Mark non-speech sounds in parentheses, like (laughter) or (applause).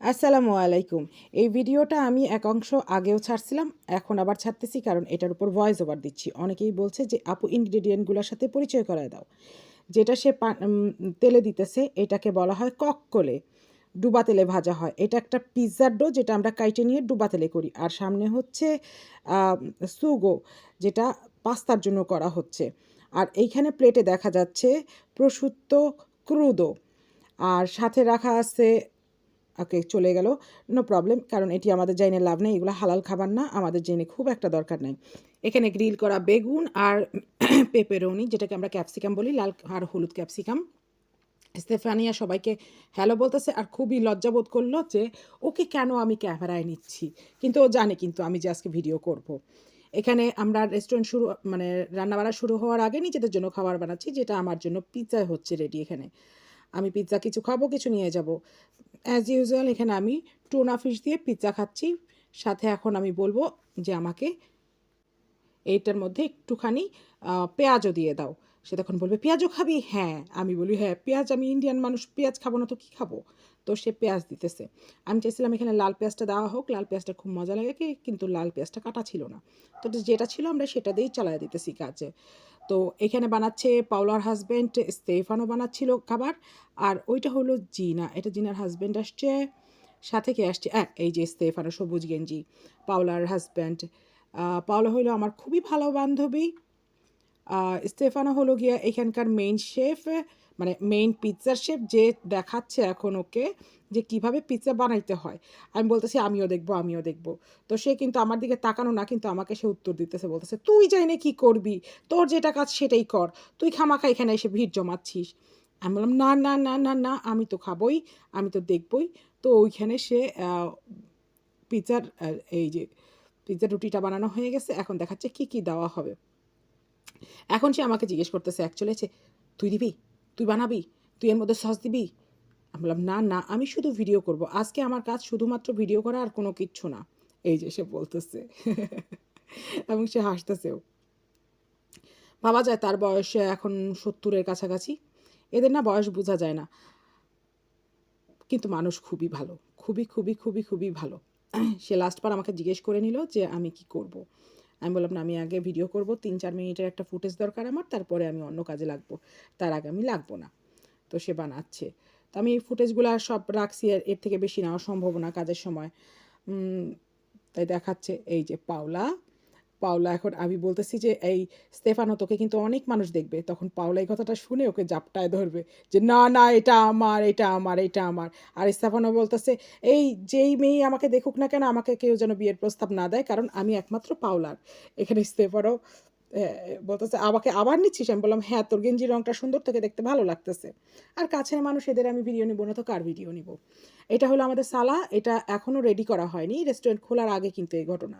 আসসালামু আলাইকুম। এই ভিডিওটা আমি এক অংশ আগেও ছাড়ছিলাম, এখন আবার ছাড়তেছি কারণ এটার উপর ভয়েস ওভার দিচ্ছি। অনেকেই বলছে যে, আপু ইনগ্রেডিয়েন্টগুলোর সাথে পরিচয় করায় দাও। যেটা সে তেলে দিতেছে, এটাকে বলা হয় কককলে। ডুবা তেলে ভাজা হয়। এটা একটা পিৎজার ডো যেটা আমরা কাইটে নিয়ে ডুবা তেলে করি। আর সামনে হচ্ছে সুগো যেটা পাস্তার জন্য করা হচ্ছে। আর এইখানে প্লেটে দেখা যাচ্ছে প্রসুত্ত ক্রুদো। আর সাথে রাখা আছে ওকে চলে গেল। নো প্রবলেম কারণ এটি আমাদের জেনে লাভ নেই, এগুলো হালাল খাবার না, আমাদের জেনে খুব একটা দরকার নেই। এখানে গ্রিল করা বেগুন আর (clears throat) পেপেরোনি যেটাকে আমরা ক্যাপসিকাম বলি, লাল আর হলুদ ক্যাপসিকাম স্টেফানিয়া সবাইকে হ্যালো বলতেছে, আর খুবই লজ্জাবোধ করল যে ওকে কেন আমি ক্যামেরায় নিচ্ছি। কিন্তু ও জানে কিন্তু আমি যে আজকে ভিডিও করব। এখানে আমরা রেস্টুরেন্ট শুরু মানে রান্নাবাড়া শুরু হওয়ার আগে নিজেদের জন্য খাবার বানাচ্ছি, যেটা আমার জন্য পিৎজা হচ্ছে রেডি এখানে। আমি পিৎজা কিছু খাব, কিছু নিয়ে যাব। অ্যাজ ইউজুয়াল এখানে আমি টুনা ফিশ দিয়ে পিৎজা খাচ্ছি। সাথে এখন আমি বলব যে আমাকে এইটার মধ্যে একটুখানি পেঁয়াজও দিয়ে দাও। সে তখন বলবে, পেঁয়াজও খাবি? হ্যাঁ। আমি বলি হ্যাঁ পেঁয়াজ আমি ইন্ডিয়ান মানুষ, পেঁয়াজ খাব না তো কী খাব? তো সে পেঁয়াজ দিতেছে। আমি চাইছিলাম এখানে লাল পেঁয়াজটা দেওয়া হোক, লাল পেঁয়াজটা খুব মজা লাগে কি, কিন্তু লাল পেঁয়াজটা কাটা ছিল না। তো যেটা ছিল আমরা সেটা দিয়েই চালাই দিতেছি কাজে। তো এখানে বানাচ্ছে পাওলার হাজব্যান্ড স্টেফানও বানাচ্ছিল খাবার। আর ওইটা হলো জিনা। এটা জিনার হাজব্যান্ড আসছে, সাথে কে আসছে? হ্যাঁ এই যে স্টেফানো সবুজ গেঞ্জি, পাওলার হাজব্যান্ড। পাওলা হলো আমার খুবই ভালো বান্ধবী। স্টেফানো হলো গিয়া এখানকার মেইন শেফ মানে মেইন পিৎজার শেফ যে দেখাচ্ছে এখন ওকে যে কীভাবে পিৎজা বানাইতে হয়। আমি বলতেছি, আমিও দেখব আমিও দেখব। তো সে কিন্তু আমার দিকে তাকানো না, কিন্তু আমাকে সে উত্তর দিতেছে, বলতেছে, তুই জানি কি করবি? তোর যেটা কাজ সেটাই কর। তুই খামাখা এখানে এসে ভিড় জমাচ্ছিস। আমি বললাম, না না না না না, আমি তো খাবোই, আমি তো দেখবই। তো ওইখানে সে পিৎজার এই যে পিৎজার রুটিটা বানানো হয়ে গেছে, এখন দেখাচ্ছে কি কি দেওয়া হবে। এখন সে আমাকে জিজ্ঞেস করতেছে অ্যাকচুয়ালি যে তুই দিবি? তুই বানাবি? তুই এর মধ্যে সস দিবি? আমি বললাম, না না, আমি শুধু ভিডিও করব। আজকে আমার কাজ শুধুমাত্র ভিডিও করা আর কোনো কিচ্ছু না। এই যে সে বলতেছে। এবং সে হাসতেছেও। ভাবা যায় তার বয়স এখন সত্তরের কাছাকাছি। এদের না বয়স বোঝা যায় না। কিন্তু মানুষ খুবই ভালো। খুবই খুবই খুবই খুবই ভালো। সে লাস্টবার আমাকে জিজ্ঞেস করে নিল যে আমি কি করব। আমি বললাম, না, আমি আগে ভিডিও করব, তিন, চার মিনিটের একটা ফুটেজ দরকার আমার, তারপরে আমি অন্য কাজে লাগবো। তার আগে আমি লাগবো না। তো সে বানাচ্ছে। তো আমি এই ফুটেজগুলো সব রাখছি, আর এর থেকে বেশি নেওয়া সম্ভব না কাজের সময়। তাই দেখাচ্ছে, এই যে পাওলা পাওলা, এখন আমি বলতেছি যে, এই স্টেফানো, তোকে কিন্তু অনেক মানুষ দেখবে। তখন পাওলা এই কথাটা শুনে ওকে জাপটায় ধরবে যে, না না, এটা আমার এটা আমার এটা আমার। আর স্টেফানো বলতেছে, এই যেই মেয়ে আমাকে দেখুক না কেন, আমাকে কেউ যেন বিয়ের প্রস্তাব না দেয়, কারণ আমি একমাত্র পাওলার। এখানে স্টেফানো বলতেছে, আমাকে আবার নিচ্ছিস? আমি বললাম হ্যাঁ তোর গেঞ্জি রঙটা সুন্দর, তোকে দেখতে ভালো লাগতেছে। আর কাছের মানুষ এদের আমি ভিডিও নিব না, তো কার ভিডিও নিব? এটা হলো আমাদের সালা, এটা এখনও রেডি করা হয়নি রেস্টুরেন্ট খোলার আগে কিন্তু এই ঘটনা।